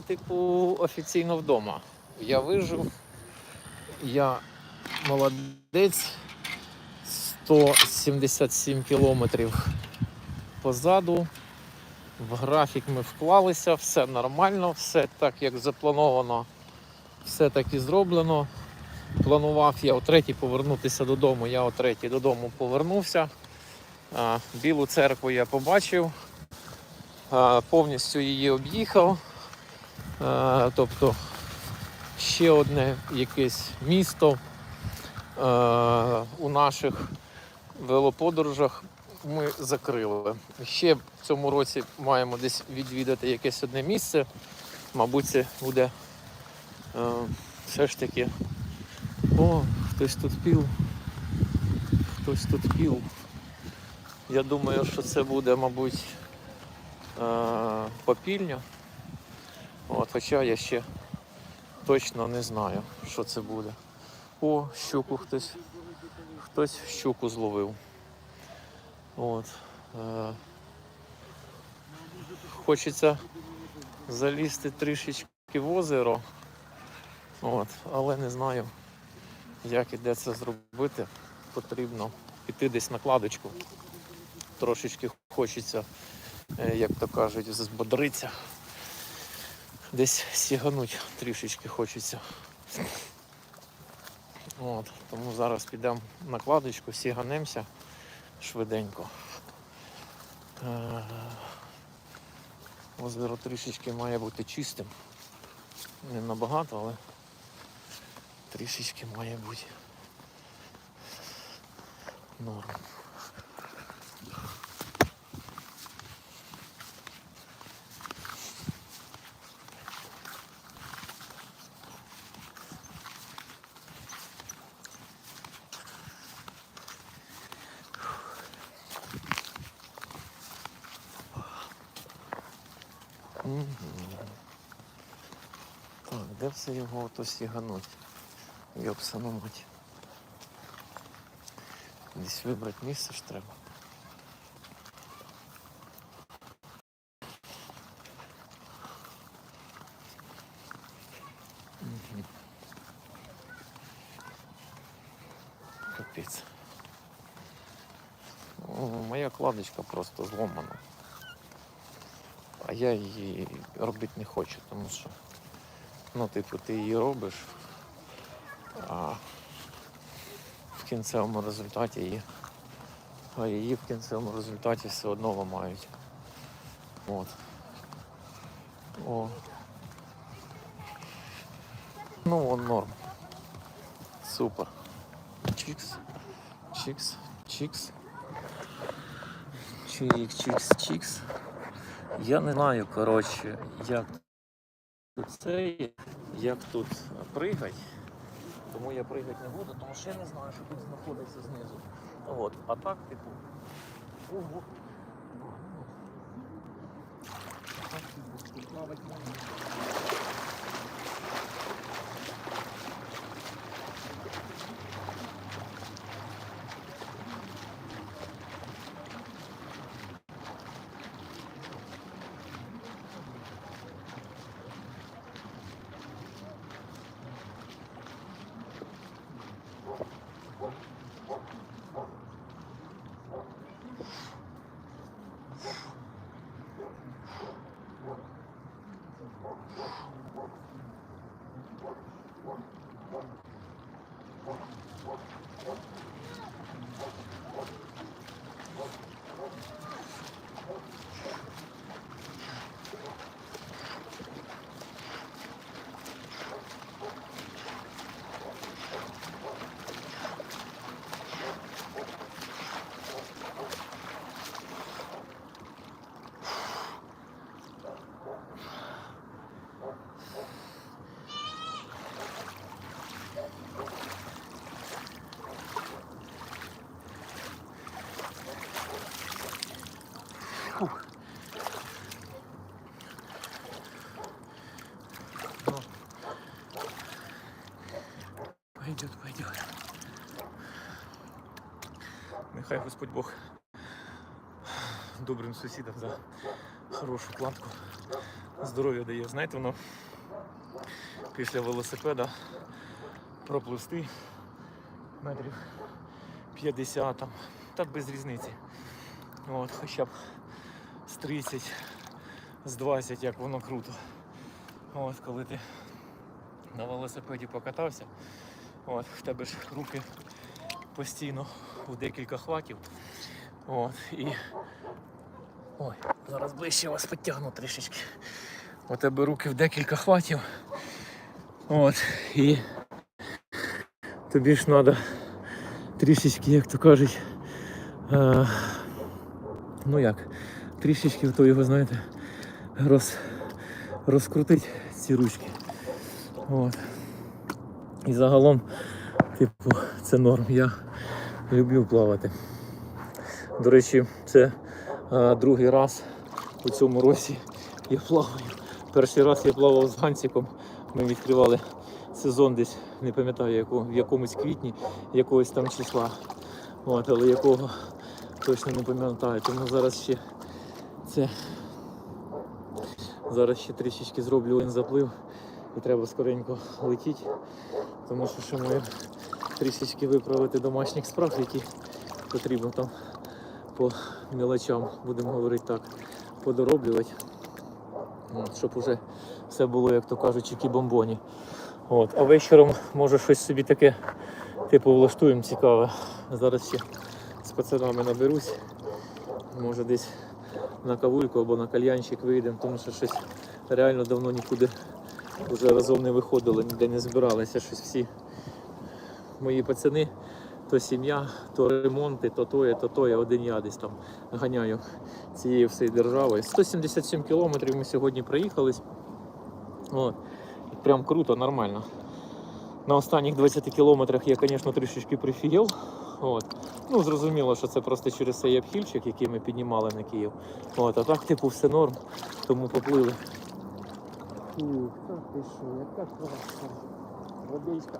типу, офіційно вдома. Я вижив, я молодець. 177 кілометрів позаду. В графік ми вклалися, все нормально, все так, як заплановано, все так і зроблено. Планував я о третій повернутися додому. Я о третій додому повернувся. Білу церкву я побачив, повністю її об'їхав. Тобто ще одне якесь місто у наших велоподорожах ми закрили. Ще в цьому році маємо десь відвідати якесь одне місце. Мабуть, це буде все ж таки. О, хтось тут пів. Хтось тут пів. Я думаю, що це буде, мабуть, попільня. От, хоча я ще точно не знаю, що це буде. О, щуку хтось. Хтось щуку зловив. От. Е, хочеться залізти трішечки в озеро. От, але не знаю, як і де це зробити. Потрібно піти десь на кладочку. Трошечки хочеться, е, як то кажуть, збодритися. Десь сігануть трішечки хочеться. От, тому зараз підемо на кладочку, сіганемося швиденько. Е, Озеро трішечки має бути чистим. Не набагато, але трішечки має бути норм. Де все його ото сігануть? Йопсану мать. Десь вибрати місце ж треба. Капець. Моя кладочка просто зломана. А я її робити не хочу, тому що ну, типу, ти її робиш, а в кінцевому результаті її, а її в кінцевому результаті все одно ламають. От. О. Ну, он норм. Супер. Чікс. Чікс. Чікс. Чікс, чікс, чікс. Я не знаю, коротше, як це, як тут пригать. Тому я пригати не буду, тому що я не знаю, що тут знаходиться знизу. От, а так, типу. Ого. А так, можна. Пойдет, пойдет. Нехай Господь Бог добрим сусідам за хорошу кладку здоров'я дає. Знаєте, воно після велосипеда пропливсти метрів 50 там, та без різниці. От, хоча б з 30, з 20, як воно круто. От, коли ти на велосипеді покатався, от, в тебе ж руки постійно у декілька хватів. От, і... Ой, зараз ближче вас підтягну трішечки. У тебе руки в декілька хватів. От, і тобі ж треба трішечки, як то кажуть, е, ну як, трішечки то його, знаєте, роз, розкрутить ці ручки. От. І загалом, типу, це норм. Я люблю плавати. До речі, це е, другий раз у цьому році я плаваю. Перший раз я плавав з Гансіком. Ми відкривали сезон десь, не пам'ятаю, в якомусь квітні, якогось там числа. От, але якого точно не пам'ятаю. Тому зараз ще це. Зараз ще трішечки зроблю один заплив і треба скоренько летіти, тому що ще маю трішечки виправити домашніх справ, які потрібно там по мелочам, будемо говорити так, подороблювати. Щоб уже все було, як то кажуть, чекі бомбоні. От. А вечором може щось собі таке, типу, влаштуємо цікаве. Зараз ще з пацанами наберусь. Може десь на кавульку або на кальянчик вийдемо, тому що щось реально давно нікуди вже разом не виходили, ніде не збиралися. Щось всі мої пацани, то сім'я, то ремонти, то тоє, то тоє, один я десь там ганяю цією всією державою. 177 кілометрів ми сьогодні проїхались. От. Прям круто, нормально. На останніх 20 кілометрах я, звісно, трішечки прифігел. От. Ну, зрозуміло, що це просто через цей обхильчик, який ми піднімали на Київ. От, а так, типу, все норм, тому поплили. Фу, так ти що, яка хорошо? Водичка.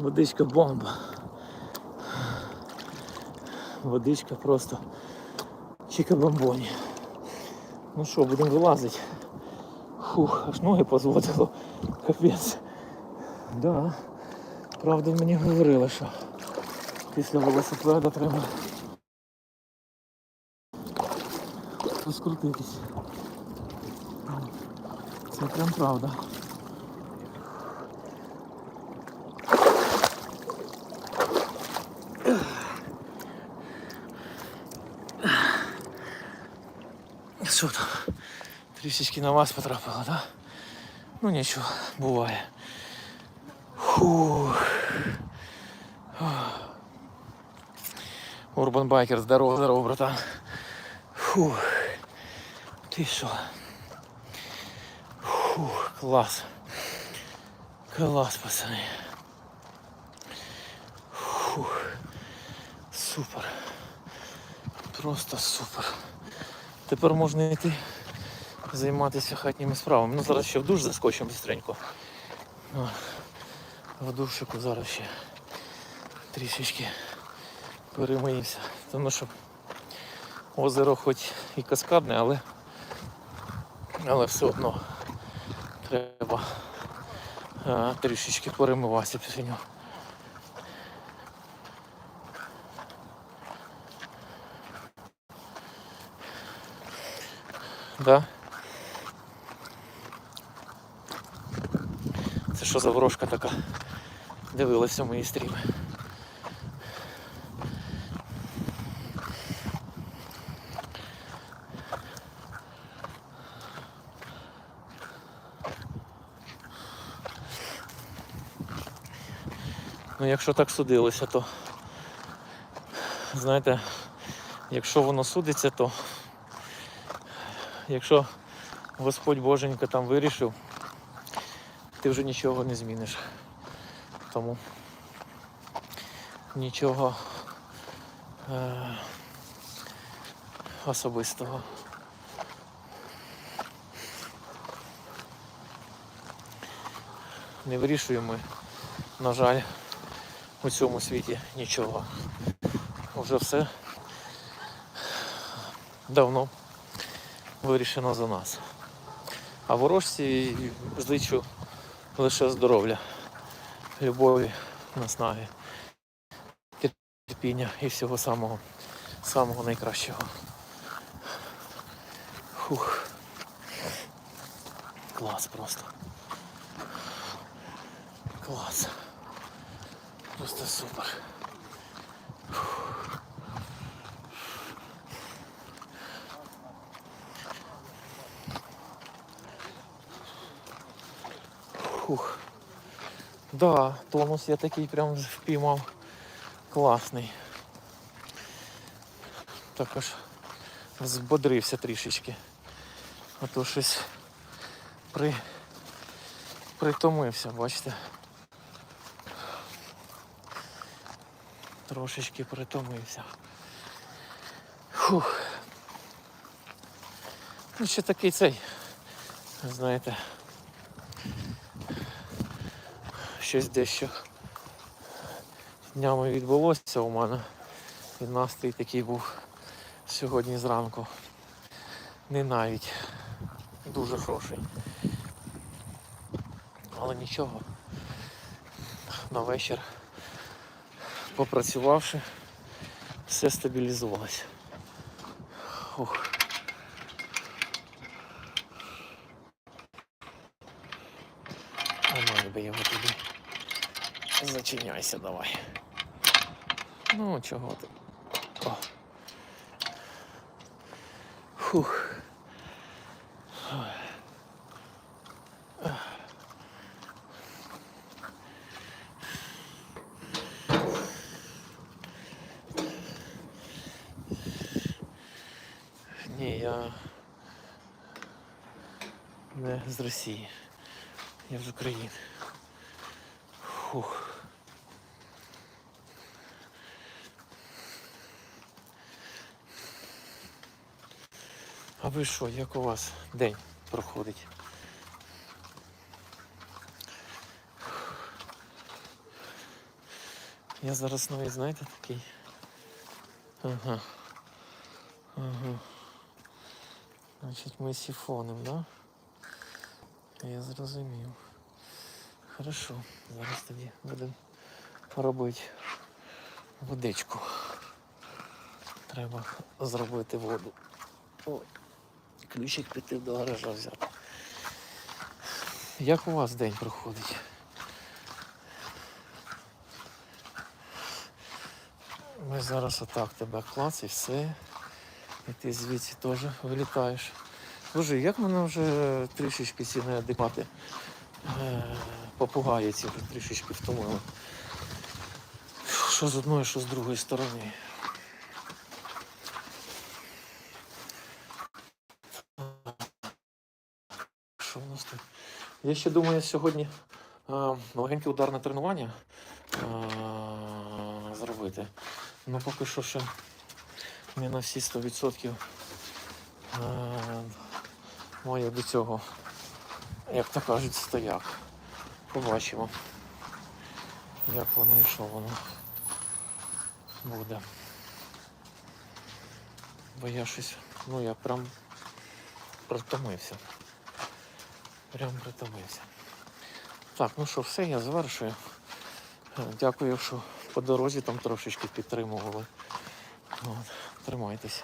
Водичка бомба. Водичка просто чика-бомбоні. Ну що, будемо вилазити. Фух, аж ноги позводило. Капець. Да. Правда мені говорили, що після велосипеда треба розкрутитись. Це прям правда. Що там? Трішечки на вас потрапило, так? Да? Ну нічого, буває. Фух. Урбан Байкер, здорово, здорово, братан. Фух. Ти що? Фух, клас. Клас, пацани. Фух. Супер. Просто супер. Тепер можна йти займатися хатніми справами. Ну зараз ще в душ заскочимо быстренько. О. в душику зараз ще трішечки перемиємося. Тому що озеро хоч і каскадне, але, але все одно треба а, трішечки перемиватися після нього. Да? Що за ворожка така? Дивилася мої стріми. Ну, якщо так судилося, то знаєте, якщо воно судиться, то якщо Господь Боженька там вирішив, ти вже нічого не зміниш. Тому нічого е- особистого. Не вирішуємо, на жаль, у цьому світі нічого. Уже все давно вирішено за нас. А ворожці зичу лише здоров'я, любові, наснаги, терпіння і всього самого, самого найкращого. Фух. Клас просто. Клас. Просто супер. Фух. Да, тонус я такий прям впіймав. Класний. Також збодрився трішечки. А то щось при... притомився, бачите. Трошечки притомився. Фух. Ну, ще такий цей, знаєте, щось дещо днями відбулося у мене. І настрій такий був сьогодні зранку. Не навіть дуже хороший. Але нічого. На вечір попрацювавши, все стабілізувалося. Ух. А ну, би його туди. Зачиняйся давай. Ну, чого ти? О. Фух. Ні, я не з Росії. Я з України. Фух. А ви що, як у вас день проходить? Я зараз навіть, знаєте, такий. Ага. Ага. Значить, ми сіфоном, да? Я зрозумів. Хорошо, зараз тоді будемо робити водичку. Треба зробити воду. Ой, ключик піти до гаража взяти. Як у вас день проходить? Ми зараз отак тебе клац і все. І ти звідси теж вилітаєш. Боже, як мене вже трішечки ці неадеквати е, попугаї ці вже трішечки втомили. Що з одної, що з другої сторони. Я ще думаю сьогодні е, легеньке ударне тренування е, зробити. Ну поки що ще не на всі 100% е, має до цього, як то кажуть, стояк. Побачимо. як воно і що воно буде. Бо я щось, ну я прям притомився. Прям притомився. Так, ну що, все, я завершую. Е, Дякую, що по дорозі там трошечки підтримували. От, тримайтесь.